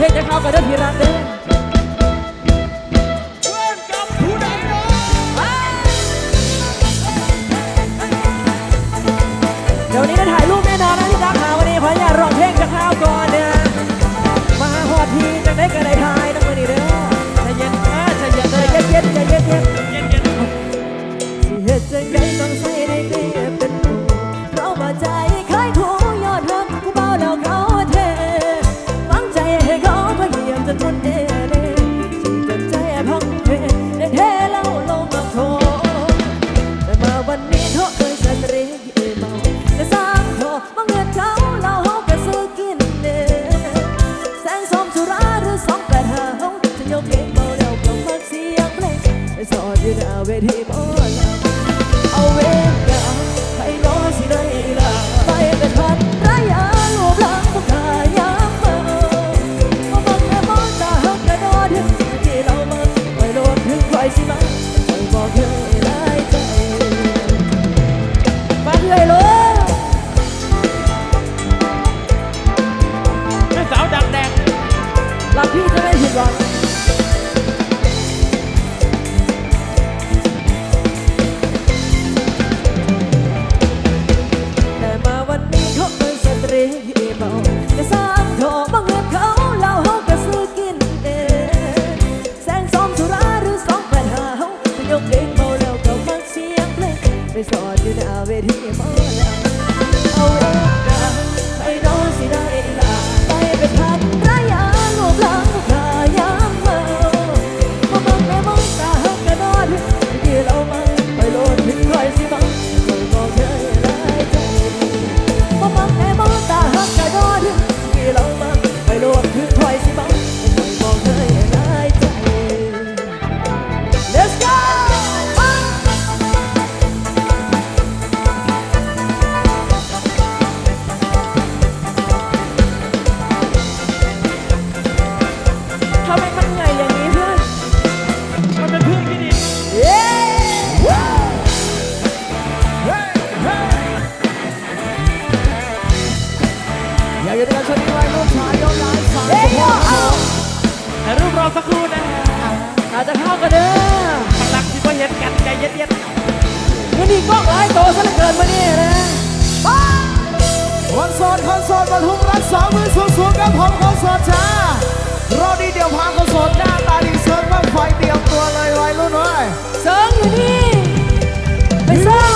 เพลงจะเข้ากันด้วยทีรักเด้ กระทุกรักสองมือสูงสูงกับผมขอสดจ้ารอดีเดียวพังขาสดหน้าตาดีเซิร์ฟบ้างไฟเตรียมตัวเลยวัยรุ่นเว้เซิร์ฟอยู่นี่ไปเซิร์ฟ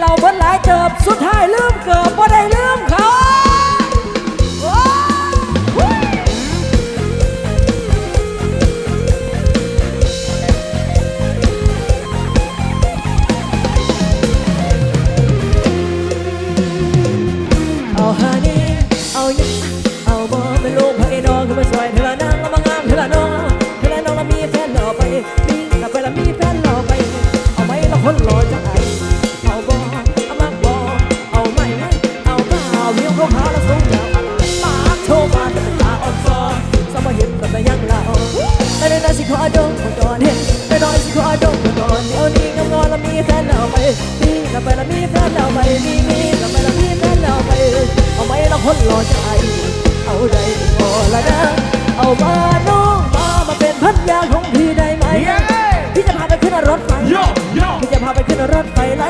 เราเพิ่นหลายเติบสุดท้ายลืมเกิบบ่ได้ลืมำไแล้วมีแฟนเราไปมีมีทำไปแล้วมีแฟนเราไป เอาไหมเราคนรอใจ เอาได้พอแล้วนะ เอามาน้องมามาเป็นพันยาของพี่ได้ไหม พี่จะพาไปขึ้นรถไฟพี่จะพาไปขึ้นรถไฟไล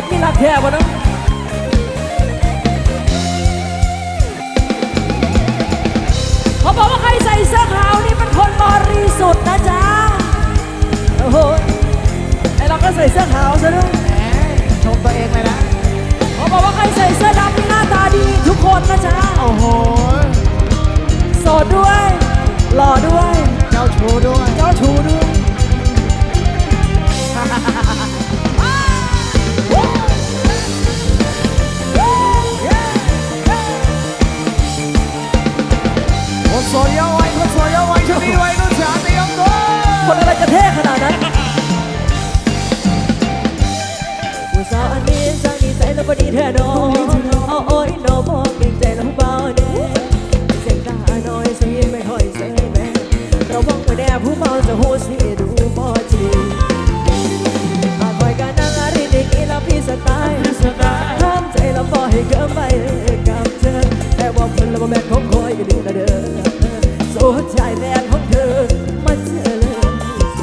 ดมีรักแท้บ่เนะเขาบอกว่าใครใส่เสื้อขาวนี่เป็นคนบริสุทธิ์นะจ๊ะโอ้โหไอเราก็ใส่เสื้อขาวซะด้วยชมตัวเองเลยนะเขาบอกว่าใครใส่เสื้อดำนี่หน้าตาดีทุกคนนะจ๊ะโอ้โหโสดด้วย หล่อด้วย เจ้าชู้ด้วย เจ้าชู้ด้วย โซเดียวไว้คนโซเดียวไว้ชนีไว้นุ่นชาติยองโกคนอะไรจะเท่ขนาดนั้นผู้สาวอันนี้สร้างนิสัยแล้วก็ดีแท้น้อเอาโอ้ยน้องบอกเก่งใจแล้วเบาเนี่ยเสียงกาน้อยสีไม่ค่อยเสียแม่ระวังไระแดผู้เมาจะโหสีดูบ่จริงอาคอยกันนั่งอาริดิกีลาพี่สไตล์ห้ามใจแล้วพอให้เกินไปกับเธอแต่ว่าคนเราบ่แม่คงคอยก็ดีละเด้อ ดชายแดนของเธอมาเจอเลย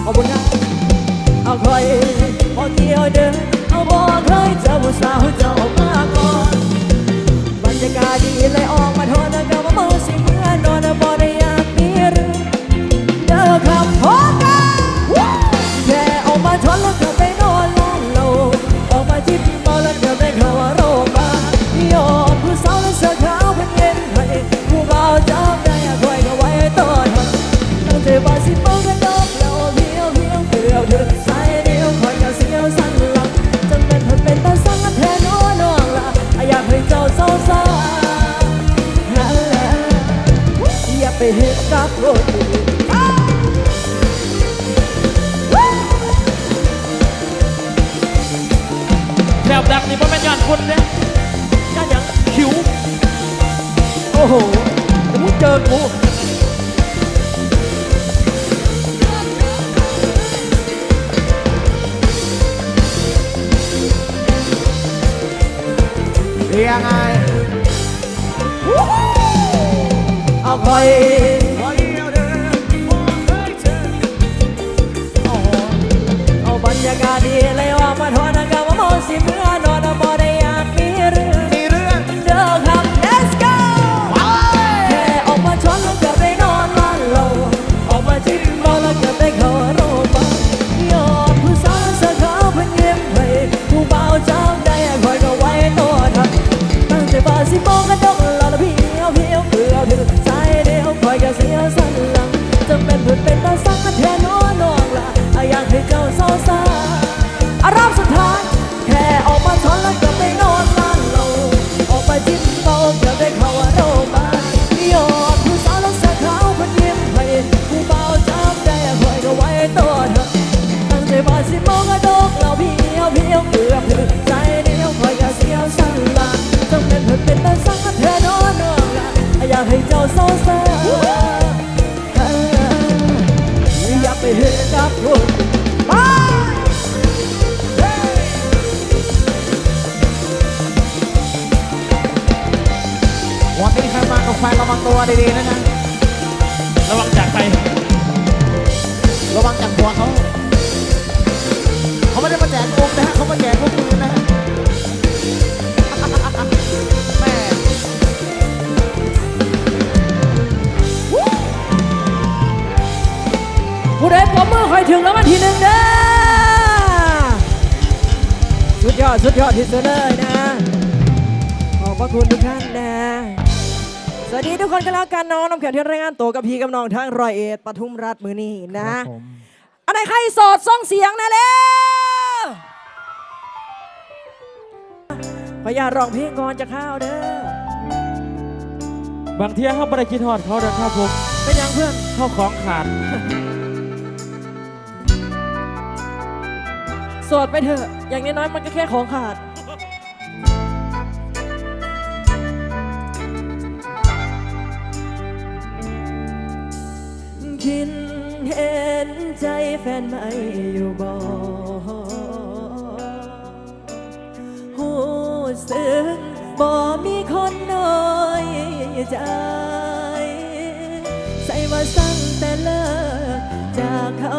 ขอบคุณเอาคอยพอเที่ยวเดินเอาบอกเคยเจอผู้สาวเจ้า เรียงไงเอาคอยวันเองเคยเอโอ้โหเอาบรรยากาศดีเลยว่ามาทอน เศร้าซาอารมณ์สุดท้าย แค่ออกมาช้อนแล้วกือบได้นอนบ้านเราออกมาจิ้มเมาเกือบได้เข้าโรงพยาบาลยอดผู้สาวลักษณะขาวคนยิ้มให้ผู้เบาจำได้คอยก็ไว้ตัวเธอตั้งใจว่าสิมองกระดกเราเพียวเพียวเกือบถึงใจเดียวคอยก็เสียวสั่นละจงเป็นเพื่อเป็นตาสักเธอนอนนอนละอยากให้เจ้าโซ่ซาอย่าไป นี้ใครมากับแฟนระวังตัวดีๆนะนะระวังจากไประวังจากหัวเขาเขาไม่ได้มาแจกกลุ่มนะฮะเขามาแจกพวกมือนะฮะแม่ผู้ใดปรบมือคอยถึงแล้ววันที่หนึ่งเด้อสุดยอดสุดยอดที่สุดเลยนะขอบพระคุณทุกท่านนะส วัสดีทุกคนกันแล้วกันน้องน้ำแข็งที่รายงานตัวกับพี่กับน้องทั้งร้อยเอ็ดปทุมราชมือนี้นะอันไหนใครโสดส่งเสียงนะเร็วขออย่าตร้องเพลงก่อนจะเข้าวเด้อบางเที่ยเขาบ่ได้คิดฮอดเขาเด้อครับผมเป็นยังเพื่อนเข้าของขาดโสดไปเถอะ อย่างน้อยๆมันก็แค่ของขาด แฟนไม่อยู่บ่หูสึกบ่มีคนน้อยใจใส่ว่าสั่งแต่เลิกจากเขา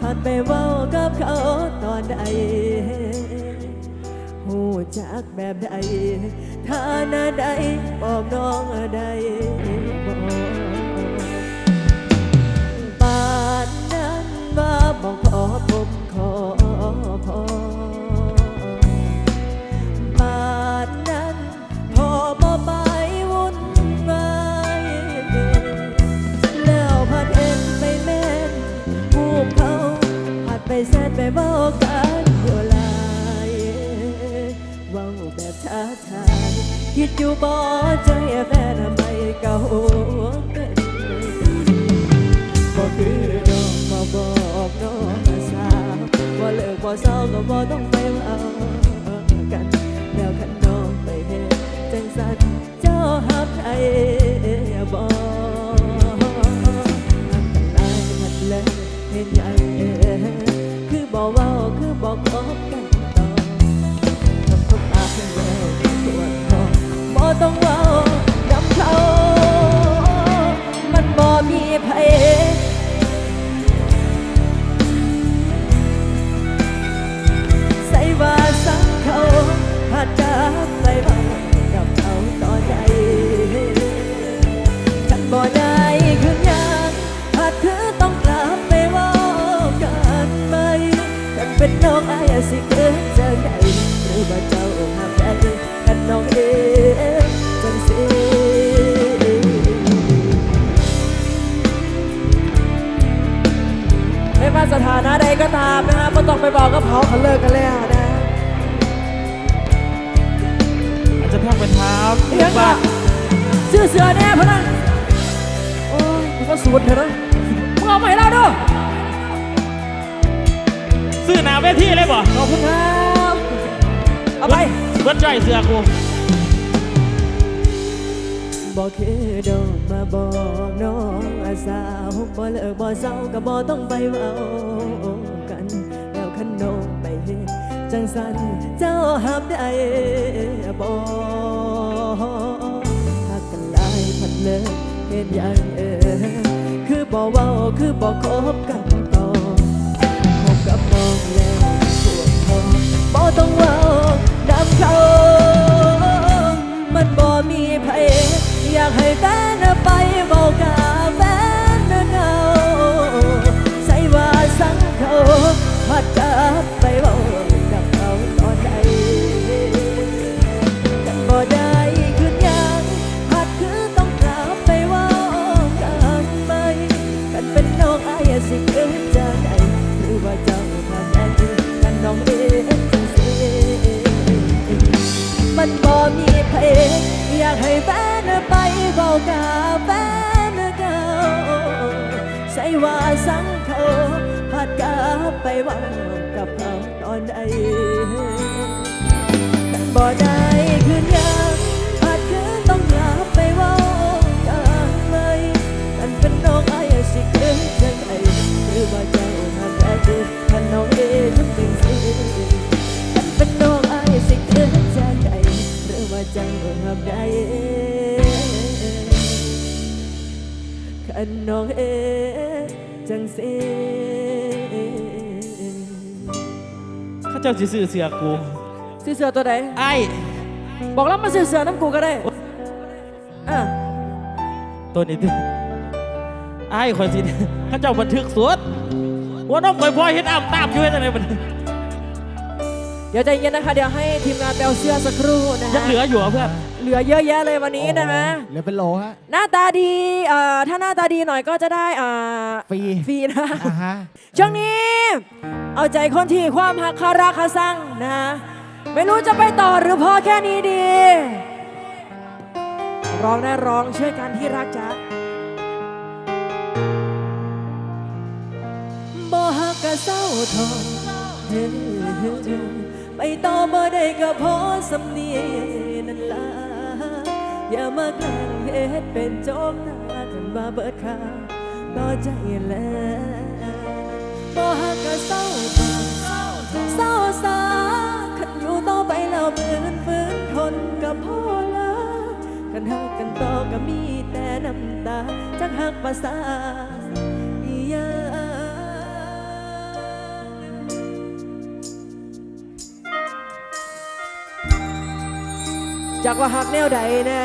ผ่านไปเว้ากับเขาตอนใดหูจักแบบใดท่านาใดบอกน้องใด เล ว่าสถานะใดก็ตามนะฮะไม่ต้องไปบอกกับเขาเขาเลิกกันแล้วนะอาจจะทักไปถามเลี้ยงว่าว่าชื่อเสือแน่พะนะโอ้ยกูก็สูดเถอะนะมึงเอามาให้เราดูซื้อหนาเวทีเลยบ่ขอบคุณครับเอาเบิดจ่อยเสือกู บอกคือโดนมาบอกน้องอาสาวบ่เลิกบ่เศร้าก็บ่ต้องไปเว้ากัน แล้วคันน้องไปเฮ็ดจังสันเจ้าหับได้บ่หักกันหลายพันเลยเฮ็ดหยังเออคือบ่เว้าคือบ่คบกันต่อพบกับน้องแล้วปวดท้องบ่ต้องเว้านำเขามันบ่มีไผอยากให้แฟนไปเว้ากับ เว้าแฟนเก่าใส่ว่าสังเขาพัดกลับไปว่ากับเขาตอนใดกันบ่ได้คืนยังอาจคือต้องลาไปว่ากันเลยกันเป็นน้องอายสิเกิดจังไดหรือว่าเจ้าทำได้ดีถ้าน้องเอทำจริงสิกันเป็นน้องอายสิเกิดจังไดหรือว่าเจ้าทำได้ คันน้องเองจังสิข้าเจ้าสิซื้อเสือกูซื้อเสือตัวไหนไอ้บอกแล้วมาซื้อเสือน้ำกูก็ได้อะตัวนี้ดิไอ้คนสิข้าเจ้าบันทึกสวดว่าน้องปล่อยพลอยเห็นอ่ำตามอยู่ให้ทำไมมันเดี๋ยวใจเย็นนะคะ เดี๋ยวให้ทีมงานแปลเสื้อสักครู่นะยังฮะเหลืออยู่เหรอเพื่อน เหลือเยอะแยะเลยวันนี้นะฮะเหลือเป็นโหลฮะ หน้าตาดีเอ่อถ้าหน้าตาดีหน่อยก็จะได้อ่าฟรี ฟรีนะ อ่าฮะ ช่วงนี้ เอาใจคนที่ความหักคาราคาซังนะไม่รู้จะไปต่อหรือพอแค่นี้ดี ร้องได้ร้องช่วยกันที่รักจ้าบ่ฮักกะเศร้าทองเฮ้ไปต่อบ่ได้ก็พอสำเนียนั่นล่ะ อย่ามาแกล้งเฮ็ดเป็นโจมหน้ากันมาเบิดค่าต่อใจแล้วบ่ฮักก็เศร้าเศร้าสาขันอยู่ต่อไปแล้วเปืนฝืนทนกับพ่อละกันหักกันต่อก็มีแต่น้ำตาจักหักภาษา จากว่าหักแนวใดนะ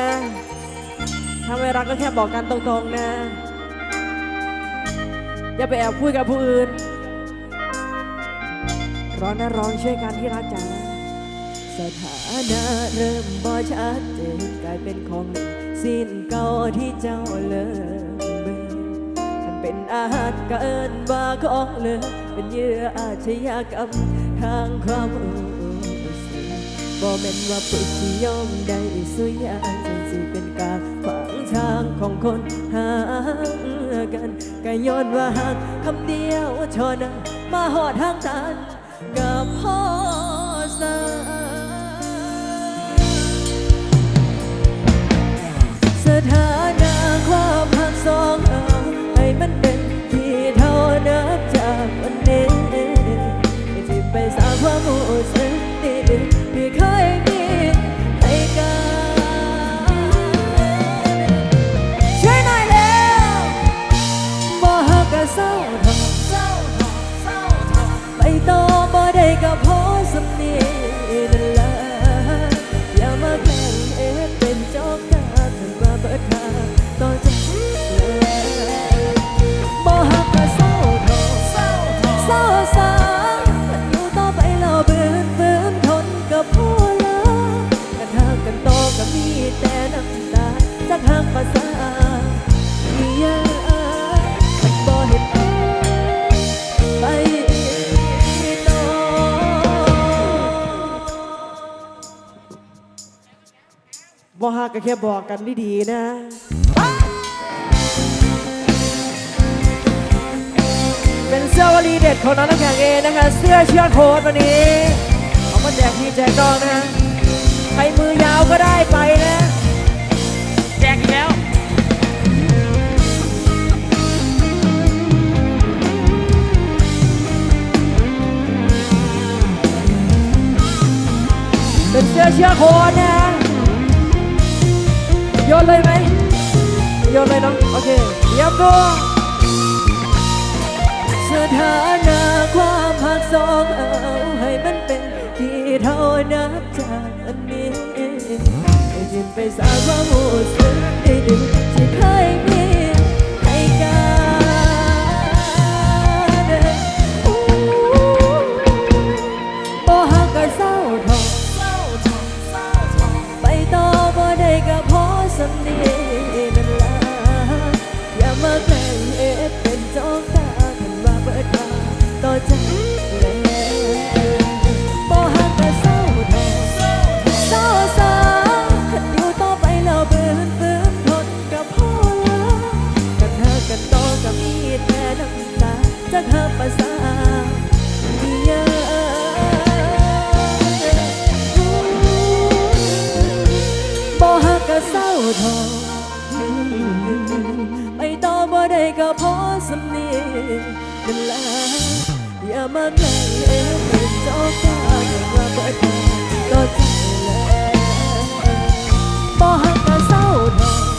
ถ้าไม่รักก็แค่บอกกันตรงๆนะ อย่าไปแอบคุยกับผู้อื่น ร้อนนะร้องช่วยกันที่รักจ๋าสถานะเริ่มบ่ชัดเจนกลายเป็นของสิ้นเก่าที่เจ้าเลิกเบิ่งฉันเป็นอาหารเกินว่าของเลิกเป็นเยื่ออาชญากรรมทางความรู้สึก บ่แม่นว่าปุสิยอมได้สุยางจังสิเป็นกาขวางทางของคนหากันก็ย้อนว่าหักคำเดียวเทอนั้นมาหอดทางตันกับพ่อสาสถานะความหักสองเราให้มันเป็นที่เท่านับจากวันนี้ที่ไปสร้างความรู้สึก บ่ฮักก็เศร้าทองไปต่อบ่ได้ก็พอสำเนีย บ่ฮักก็แค่บอกกันดีๆนะเป็นเสื้อวลีเด็ดของน้องน้ำแข็งเองนะคะ เสื้อเชือกโค้ดวันนี้เอามาแจกพี่แจกน้องนะฮะใครมือยาวก็ได้ไปนะ แจกอีกแล้วเป็นเสื้อเชื้อโคนนะ โยนเลยไหมโยนเลยเนาะโอเคเตรียมตัวสถานะความหักสองเอาให้มันเป็นที่เท่านับจากอันนี้ให้จินไปสาความรู้สึกดีๆที่เคยมี ก็พอสำนียงนั่ละอย่ามาแกล้งเอ็นเป็นเจ้าตาว่าปล่ได้ก็ใจแล้วบ่หักก็เศร้าทอ